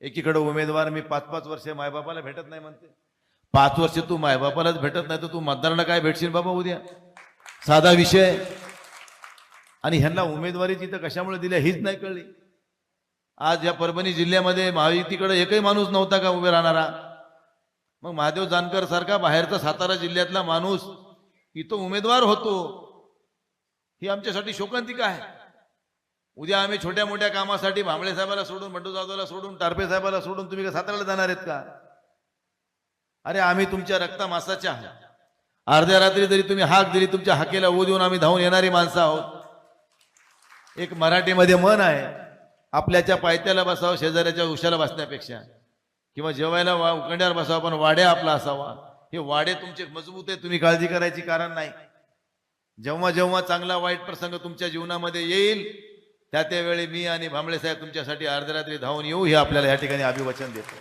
एकीकडे उमेदवार मी पाच पाच वर्ष मायबापाला भेटत नाही म्हणते. पाच वर्ष तू मायबापालाच भेटत नाही तर तू मतदारांना काय भेटशील बाबा उद्या? साधा विषय. आणि ह्यांना उमेदवारीची तर कशामुळे दिल्या हीच नाही कळली. आज या परभणी जिल्ह्यामध्ये महायुतीकडे एकही माणूस नव्हता का उभे राहणारा? मग महादेव जानकर सारखा बाहेरचा सातारा जिल्ह्यातला माणूस इथं उमेदवार होतो. ही आमच्यासाठी शोकांतिका आहे. उद्या आम्ही छोट्या मोठ्या कामासाठी भांबळे साहेबाला सोडून बंडू जाधवला सोडून टारपे साहेबाला सोडून तुम्ही का साताऱ्याला जाणार आहेत का? अरे आम्ही तुमच्या रक्ता मासाच्या अर्ध्या रात्री जरी तुम्ही हाक दिली तुमच्या हाकेला ओ देऊन आम्ही धावून येणारी माणसं आहोत. एक मराठीमध्ये मन आहे आपल्याच्या पायथ्याला बसावं शेजाऱ्याच्या उशाला बसण्यापेक्षा. किंवा जेवायला वा उकंड्यावर बसावं पण वाड्या आपला असावा. हे वाडे तुमचे मजबूत आहे तुम्ही काळजी करायची कारण नाही. जेव्हा जेव्हा चांगला वाईट प्रसंग तुमच्या जीवनामध्ये येईल त्या त्यावेळी मी आणि भांबळे साहेब तुमच्यासाठी अर्धरात्री धावून येऊ हे आपल्याला या ठिकाणी अभिवचन देतो.